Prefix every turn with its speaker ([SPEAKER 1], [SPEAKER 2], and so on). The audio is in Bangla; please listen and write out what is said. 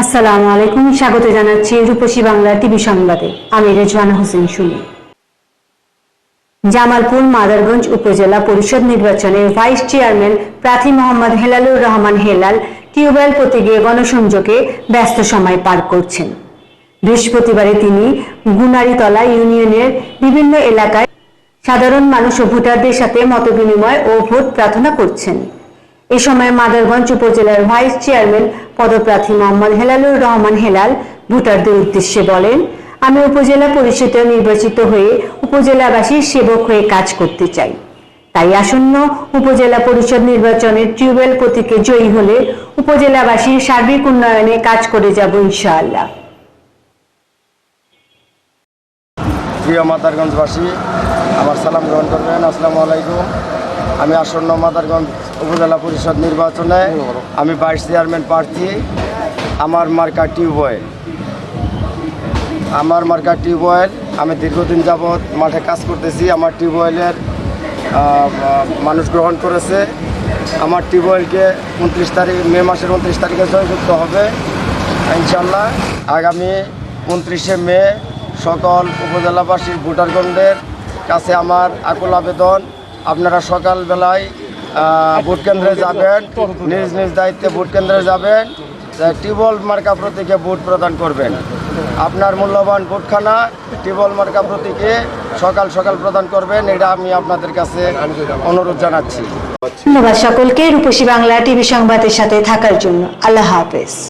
[SPEAKER 1] আসসালামু আলাইকুম। স্বাগত জানাচ্ছি রূপসী বাংলা টিভি সংবাদে। আমি রেজওয়ানা হোসেন শুনি জামালপুর মাদারগঞ্জ উপজেলা পরিষদ নির্বাচনে ভাইস চেয়ারম্যান প্রার্থী মোহাম্মদ হেলালুর রহমান হেলাল টিউবওয়েল প্রতি গিয়ে গণসংযোগে ব্যস্ত সময় পার করছেন। বৃহস্পতিবারে তিনি গুনারিতলা ইউনিয়নের বিভিন্ন এলাকায় সাধারণ মানুষ ও ভোটারদের সাথে মতবিনিময় ও ভোট প্রার্থনা করছেন। এ সময় মাদারগঞ্জ উপজেলার ভাইস চেয়ারম্যান পদপ্রার্থী মোহাম্মদ হেলালুর রহমান হেলাল ভোটারদের উদ্দেশ্যে বলেন, আমি উপজেলা পরিষদে নির্বাচিত হয়ে উপজেলাবাসীর সেবক হয়ে কাজ করতে চাই। তাই আসন্ন উপজেলা পরিষদ নির্বাচনের টিউবওয়েল প্রতীকে জয়ী হলে উপজেলাবাসীর সার্বিক উন্নয়নে কাজ করে যাব ইনশাআল্লাহ।
[SPEAKER 2] প্রিয় মাদারগঞ্জবাসী, আমার সালাম গ্রহণ করবেন। আসসালামু আলাইকুম। আমি আসন্ন মাদারগঞ্জ উপজেলা পরিষদ নির্বাচনে আমি ভাইস চেয়ারম্যান প্রার্থী, আমার মার্কা টিউবওয়েল। আমার মার্কা টিউবওয়েল, আমি দীর্ঘদিন যাবৎ মাঠে কাজ করতেছি, আমার টিউবওয়েলের মানুষ গ্রহণ করেছে। আমার টিউবওয়েলকে উনত্রিশ তারিখ, মে মাসের উনত্রিশ তারিখে জয়যুক্ত হবে। ইনশাল্লাহ আগামী উনত্রিশে মে সকল উপজেলাবাসীর ভোটারগণদের কাছে আমার আকুল আবেদন। আপনারা সকালবেলায় ভোট কেন্দ্রে যাবেন, নিজ নিজ দায়িত্বে ভোট কেন্দ্রে যাবেন টিবল মার্কা প্রতীকে ভোট প্রদান করবেন। আপনার মূল্যবান ভোটখানা টিবল মার্কা প্রতীকে সকাল সকাল প্রদান করবেন, এটা আমি আপনাদের কাছে অনুরোধ জানাচ্ছি।
[SPEAKER 1] ধন্যবাদ সকলকে, রূপসী বাংলা টিভি সংবাদের সাথে থাকার জন্য। আল্লাহ হাফেজ।